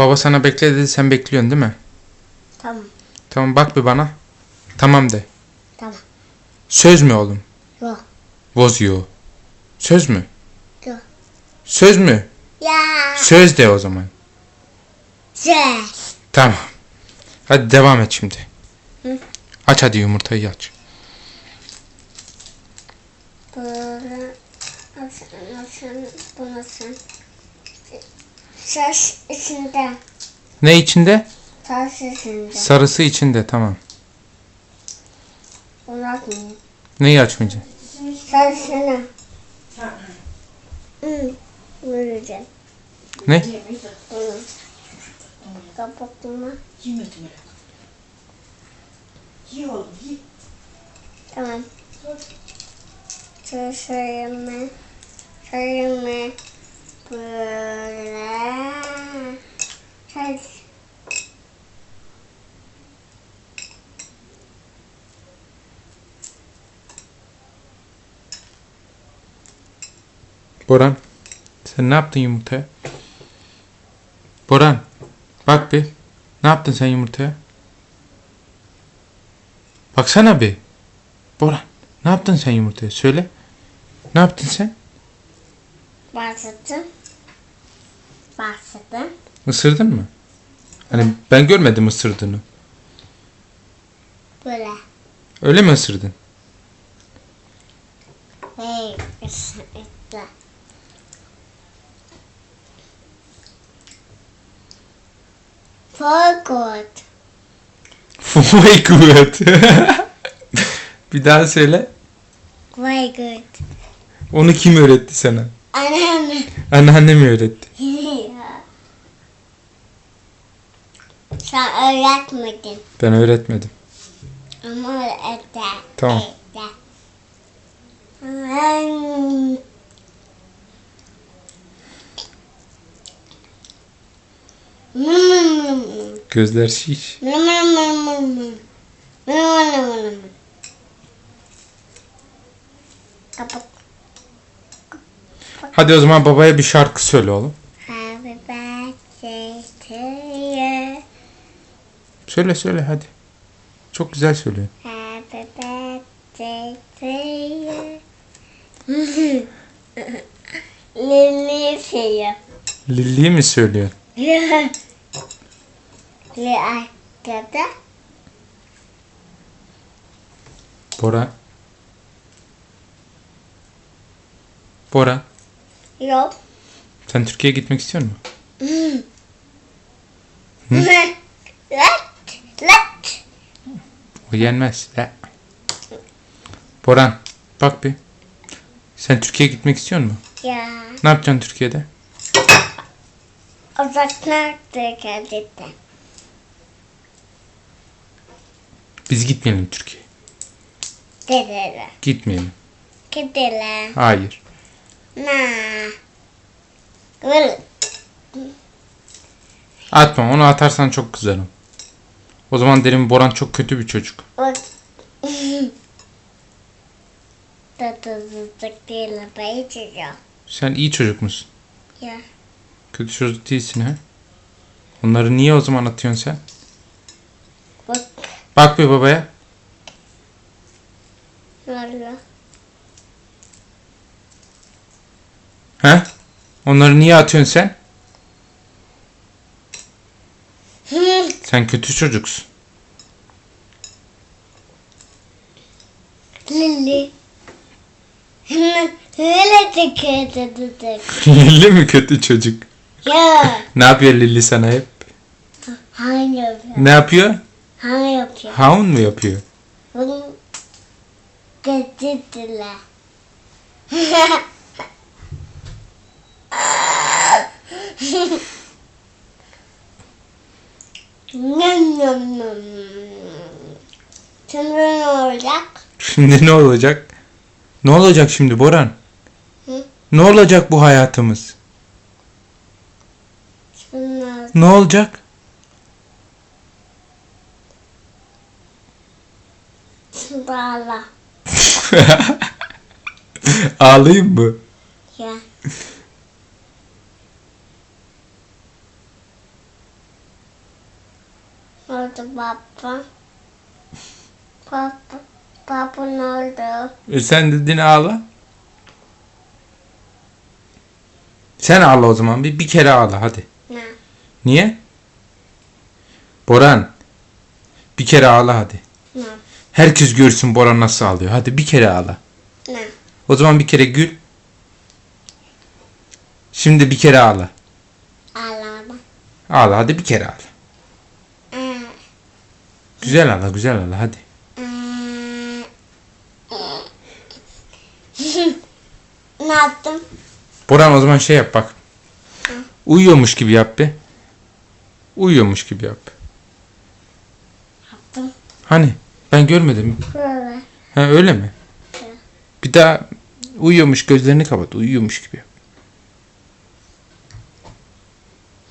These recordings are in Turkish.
Baba sana bekle dedi sen bekliyorsun değil mi? Tamam. Tamam bak bir bana. Tamam de. Tamam. Söz mü oğlum? Yok. Bozuyor. Söz mü? Yok. Söz mü? Ya. Söz de o zaman. Ses. Tamam. Hadi devam et şimdi. Hı. Aç hadi yumurtayı aç. Nasıl nasıl bu nasıl? Ses içinde. Ne içinde? Ses içinde. Sarısı içinde tamam. Bırakmayın. Neyi açmayacaksın? Sesini. Hı. Vereceğim. Ne? Bunu. Kapattın mı? Yemedim öyle. Ye oğlum Böyle. Ses. Boran. Sen ne yaptın yumurtaya? Boran. Bak bir. Ne yaptın sen yumurtaya? Baksana bir. Boran. Ne yaptın sen yumurtaya? Söyle. Ne yaptın sen? Başladım. Başladım. Isırdın mı? Hani ben görmedim ısırdığını. Böyle. Öyle mi ısırdın? Hey, ısıtla. For good. Vay kuvvet. bir daha söyle. Very good. Onu kim öğretti sana? Annem. Anneannem öğretti. Sen öğretmedin. Ben öğretmedim. Ama öğretti. Tamam. Öğretti. Gözler şiş. Hadi o zaman babaya bir şarkı söyle oğlum. Happy birthday to you. Söyle söyle hadi. Çok güzel söylüyor. Happy birthday to you. Lili şey. Lilli'yi mi söylüyor? Li arkada. Bora. Bora. Yok. Sen Türkiye'ye gitmek istiyor musun? O yenmez. Le. Boran. Bak bir. Sen Türkiye'ye gitmek istiyor musun? Ya. Ne yapacaksın Türkiye'de? Uzaklarda geldi. Biz gitmeyelim Türkiye'ye. Dediler. Gitmeyelim. Gidiler. Hayır. Na. Atma. Onu atarsan çok kızarım. O zaman derim Boran çok kötü bir çocuk. Bak. Tatızlık değil. Ben içeceğim. Sen iyi çocuk musun? Ya. Kötü çocuk değilsin ha? Onları niye o zaman atıyorsun sen? Bak. Bak bir babaya. Valla. He? Onları niye atıyorsun sen? Sen kötü çocuksun. Lili. Lilli mi kötü çocuk? Ya. Ne yapıyor Lilli sana hep? Hangi yapıyor? Ne yapıyor? Hangi yapıyor? Haun mu yapıyor? Bunu getirdiler. Şimdi ne olacak? Şimdi ne olacak? Ne olacak şimdi Boran? Hı? Ne olacak bu hayatımız? Şimdi ne olacak? Ne olacak? Şimdi ağla. Ağlayayım mı? Ya. Oldu baba. Baba. Baba ne oldu? E sen dedin ağla. Sen ağla o zaman. Bir, bir kere ağla hadi. Ne? Niye? Boran. Bir kere ağla hadi. Ne? Herkes görsün Boran nasıl ağlıyor. Hadi bir kere ağla. Ne? O zaman bir kere gül. Şimdi bir kere ağla. Ağlama. Ağla hadi bir kere ağla. Güzel ağla güzel ağla hadi. ne yaptım? Boran o zaman şey yap bak. Uyuyormuş gibi yap be. Uyuyormuş gibi yap. Yaptım. Hani ben görmedim. Böyle. Ha öyle mi? Bir daha uyuyormuş gözlerini kapat. Uyuyormuş gibi yap.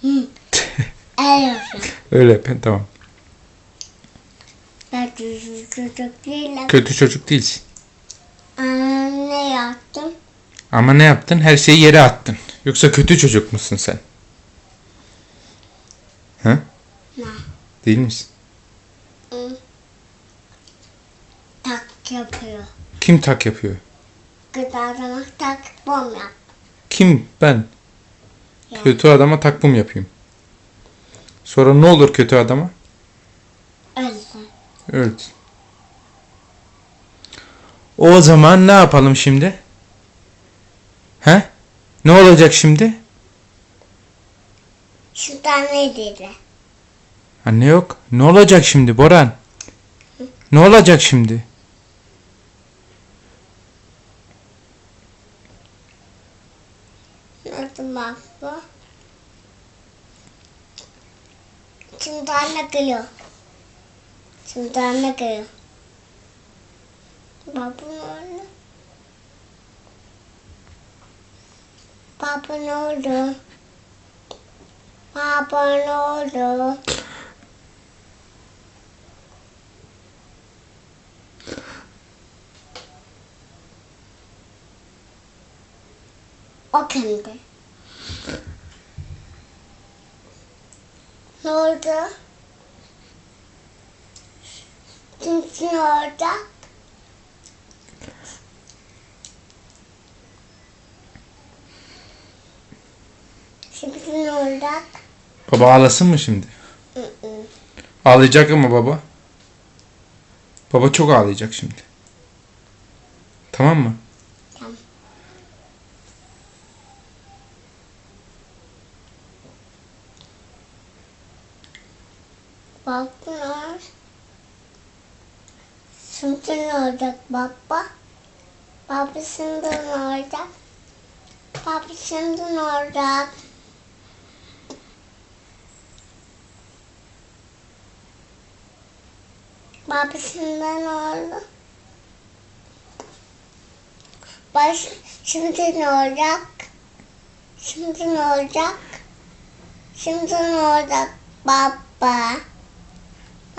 Öyle yap tamam. Düzgün çocuk değilim. Kötü çocuk değilsin. Aa, ne yaptım? Ama ne yaptın? Her şeyi yere attın. Yoksa kötü çocuk musun sen? Ha? Ne? Değil misin? Tak yapıyor. Kim tak yapıyor? Gıdadan tak bom yap. Kim? Ben. Ya. Kötü adama takvim yapayım. Sonra ne olur kötü adama? Öyle. Öldü. O zaman ne yapalım şimdi? He? Ne olacak şimdi? Şuradan ne dedi? Anne yok. Ne olacak şimdi Boran? Ne olacak şimdi? Nasıl baba? Şimdi anne geliyor. Şimdi anne geliyor. Baba ne oldu? Baba ne oldu? Baba oldu? O kimdi? Ne oldu? Kimsin orada? Şimdi ne olacak? Baba ağlasın mı şimdi? Ağlayacak ama baba. Baba çok ağlayacak şimdi. Tamam mı? Tamam. Baklar. Şimdi ne olacak baba? Baba şimdi ne olacak? Baba şimdi ne olacak? Baba şimdi ne oldu? Baş, şimdi ne olacak? Şimdi ne olacak? Şimdi ne olacak baba?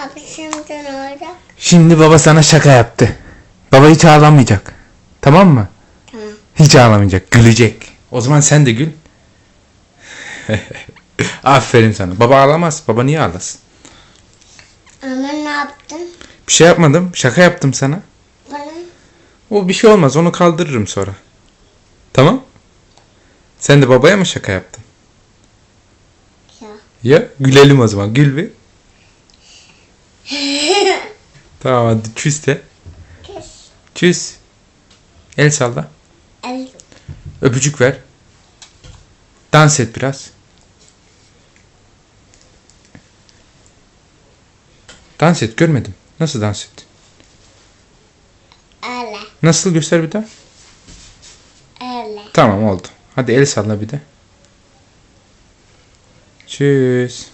Baba şimdi ne olacak? Şimdi baba sana şaka yaptı. Baba hiç ağlamayacak. Tamam mı? Tamam. Hiç ağlamayacak. Gülecek. O zaman sen de gül. Aferin sana. Baba ağlamaz. Baba niye ağlasın? Ama ne yaptın? Bir şey yapmadım. Şaka yaptım sana. Bana O bir şey olmaz. Onu kaldırırım sonra. Tamam? Sen de babaya mı şaka yaptın? ya. Ya gülelim o zaman. Gül bir. Tamam hadi çüz de. Çüz. El salla. El. Öpücük ver. Dans et biraz. Dans et görmedim. Nasıl dans et? Öyle. Nasıl göster bir daha? Öyle. Tamam oldu. Hadi el salla bir de. Çüz.